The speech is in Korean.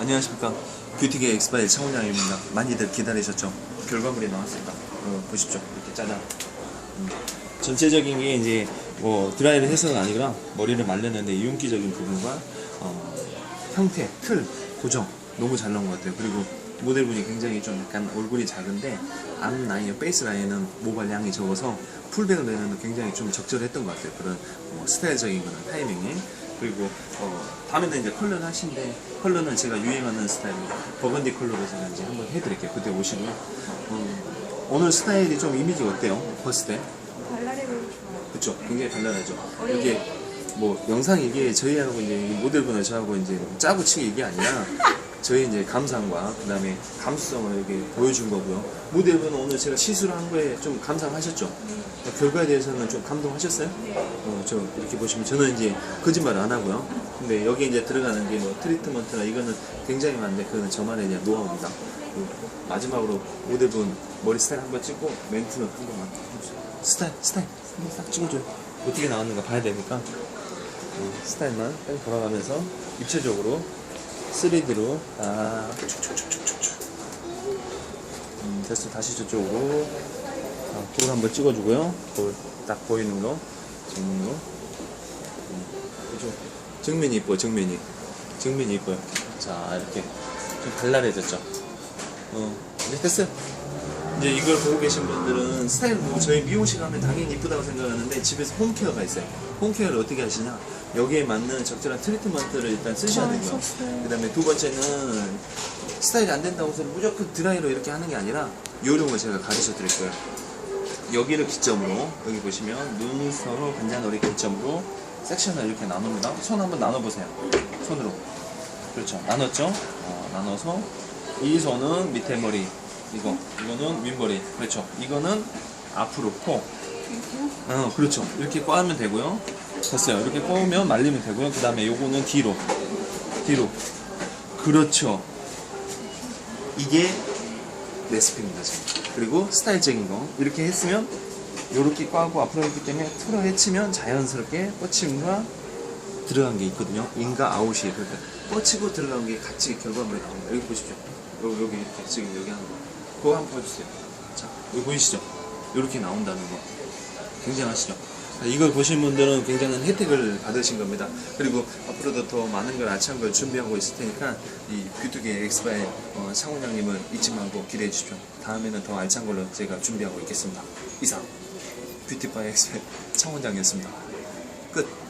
안녕하십니까. 뷰티계 엑스파일 창훈양입니다. 많이들 기다리셨죠? 결과물이 나왔습니다. 어, 보십시오. 이렇게 짜잔. 음. 전체적인 게 이제 뭐 드라이를 해서는 아니라 머리를 말렸는데 윤기적인 부분과 어, 형태, 틀, 고정 너무 잘 나온 것 같아요. 그리고 모델분이 굉장히 좀 약간 얼굴이 작은데 앞 라인, 베이스 라인은 모발량이 적어서 풀백을 내는 굉장히 좀 적절했던 것 같아요. 그런 뭐 스타일적인 그런 타이밍에 그리고 어, 다음에는 이제 컬러를 하신데 컬러는 제가 유행하는 스타일입니다. 버건디 컬러로 제가 이제 한번 해드릴게요. 그때 오시고요. 어, 오늘 스타일이 좀 이미지가 어때요? 발라리를 좋아요. 그쵸? 굉장히 발랄하죠? 이게 뭐 영상 이게 저희하고 이제 모델분을 저하고 이제 짜고 치기 이게 아니라 저희 이제 감상과 그 다음에 감수성을 이렇게 보여준 거고요. 모델분은 오늘 제가 시술을 한 거에 좀 감상하셨죠? 결과에 대해서는 좀 감동하셨어요? 어, 저 이렇게 보시면 저는 이제 거짓말 안 하고요. 근데 여기 이제 들어가는 게 뭐 트리트먼트나 이거는 굉장히 많은데 그거는 저만의 그냥 노하우입니다. 그리고 마지막으로 모델분 머리 스타일 한번 찍고 멘트는 한 번만 해주세요. 스타일, 스타일 한번 딱 찍어줘요. 어떻게 나왔는가 봐야 되니까 어, 스타일만 딱 돌아가면서 입체적으로 3D로 딱 축축축축축축 음, 됐어 다시 저쪽으로 아, 볼 한번 찍어주고요. 볼딱 보이는 거, 정면으로. 음? 정면이 이뻐요, 정면이. 정면이 이뻐요. 자, 이렇게 좀 발랄해졌죠. 어, 이제 됐어요. 이제 이걸 보고 계신 분들은 스타일 보고 저희 미용실 가면 당연히 이쁘다고 생각하는데 집에서 홈케어가 있어요. 홈케어를 어떻게 하시냐? 여기에 맞는 적절한 트리트먼트를 일단 쓰셔야 아, 되고요. 그 다음에 두 번째는 스타일이 안 된다고 해서 무조건 드라이로 이렇게 하는 게 아니라 요령을 제가 가르쳐 드릴 거예요. 여기를 기점으로 여기 보시면 눈 서로 관자놀이 기점으로 섹션을 이렇게 나눕니다. 손 한번 나눠보세요. 손으로. 그렇죠. 나눴죠? 어, 나눠서 이 손은 밑에 머리 이거 이거는 윗머리 그렇죠. 이거는 앞으로 코. 어, 그렇죠. 이렇게 꽈면 되고요. 됐어요. 이렇게 꼬우면 말리면 되고요. 그 다음에 요거는 뒤로. 뒤로. 그렇죠. 이게 레시피입니다, 지금. 그리고 스타일적인 거. 이렇게 했으면, 요렇게 꽈고 앞으로 했기 때문에 틀어 헤치면 자연스럽게 뻗침과 들어간 게 있거든요. 인과 아웃이. 그러니까 뻗치고 들어간 게 같이 결과물이 나옵니다. 여기 보십시오. 여기, 여기 지금 여기 하는 거. 그거 한번 보여주세요. 자, 여기 보이시죠? 요렇게 나온다는 거. 굉장하시죠? 자, 이걸 보신 분들은 굉장한 혜택을 받으신 겁니다. 그리고 앞으로도 더 많은 걸 알찬 걸 준비하고 있을 테니까 이 뷰투계 엑스바의 어, 창훈장님을 잊지 말고 기대해 주십시오. 다음에는 더 알찬 걸로 제가 준비하고 있겠습니다. 이상 뷰티바의 엑스바의 창훈 장이었습니다. 끝.